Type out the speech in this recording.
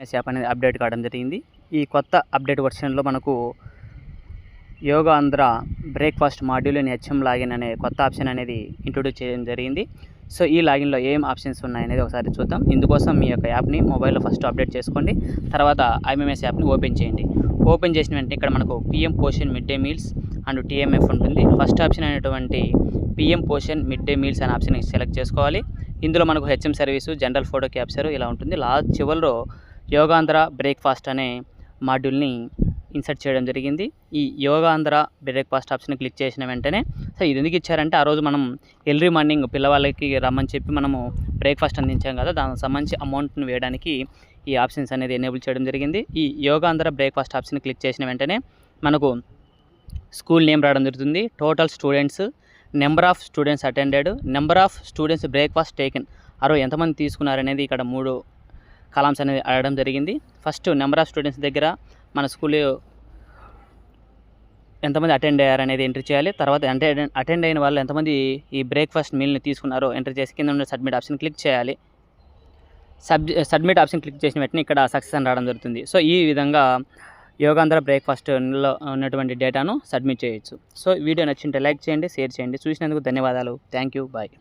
Fitness app అనేది update కావడం జరిగింది. ఈ కొత్త అప్డేట్ వర్షన్లో మనకు Yoga Andhra breakfast module in HM login అనే కొత్త ఆప్షన్ అనేది ఇంట్రొడ్యూస్ చేయడం జరిగింది. సో ఈ లాగిన్లో ఏం ఆప్షన్స్ ఉన్నాయనేది ఒకసారి చూద్దాం. ఇందుకోసం మీ యొక్క యాప్ని మొబైల్లో ఫస్ట్ అప్డేట్ చేసుకోండి. తర్వాత ఐఎంఎస్ యాప్ని ఓపెన్ చేయండి. ఓపెన్ చేసిన వెంటనే ఇక్కడ మనకు PM Poshan mid day meals and TMF ఉంటుంది. ఫస్ట్ ఆప్షన్ అనేటువంటి PM Poshan mid day meals అనే ఆప్షన్ సెలెక్ట్ చేసుకోవాలి. ఇందులో మనకు HM service general photo capture ఇలా ఉంటుంది. లాస్ట్ చివరిలో యోగాంధ్ర బ్రేక్ఫాస్ట్ అనే మాడ్యూల్ని ఇన్సర్ట్ చేయడం జరిగింది. ఈ యోగాంధ్ర బ్రేక్ఫాస్ట్ ఆప్షన్ క్లిక్ చేసిన వెంటనే సో ఇది ఎందుకు ఇచ్చారంటే ఆ రోజు మనం ఎర్లీ మార్నింగ్ పిల్లవాళ్ళకి రమ్మని చెప్పి మనము బ్రేక్ఫాస్ట్ అందించాం కదా దానికి సంబంధించి అమౌంట్ని వేయడానికి ఈ ఆప్షన్స్ అనేది ఎనేబుల్ చేయడం జరిగింది. ఈ యోగాంధ్ర బ్రేక్ఫాస్ట్ ఆప్షన్ క్లిక్ చేసిన వెంటనే మనకు స్కూల్ నేమ్ రావడం జరుగుతుంది. Total students number of students attended number of students breakfast taken. అరవై ఎంతమంది తీసుకున్నారనేది ఇక్కడ మూడు కలామ్స్ అనేది అడగడం జరిగింది. ఫస్ట్ నెంబర్ ఆఫ్ స్టూడెంట్స్ దగ్గర మన స్కూల్ ఎంతమంది అటెండ్ అయ్యారనేది ఎంట్రీ చేయాలి. తర్వాత అంటే అటెండ్ అయిన వాళ్ళు ఎంతమంది ఈ బ్రేక్ఫాస్ట్ మీల్ని తీసుకున్నారో ఎంటర్ చేసి కింద ఉన్న సబ్మిట్ ఆప్షన్ క్లిక్ చేయాలి. సబ్ సబ్మిట్ ఆప్షన్ క్లిక్ చేసిన వెంటనే ఇక్కడ సక్సెస్ అని రావడం జరుగుతుంది. సో ఈ విధంగా యోగాంధ్ర బ్రేక్ఫాస్ట్లో ఉన్నటువంటి డేటాను సబ్మిట్ చేయొచ్చు. సో వీడియో నచ్చింటే లైక్ చేయండి షేర్ చేయండి. చూసినందుకు ధన్యవాదాలు. Thank you. బాయ్.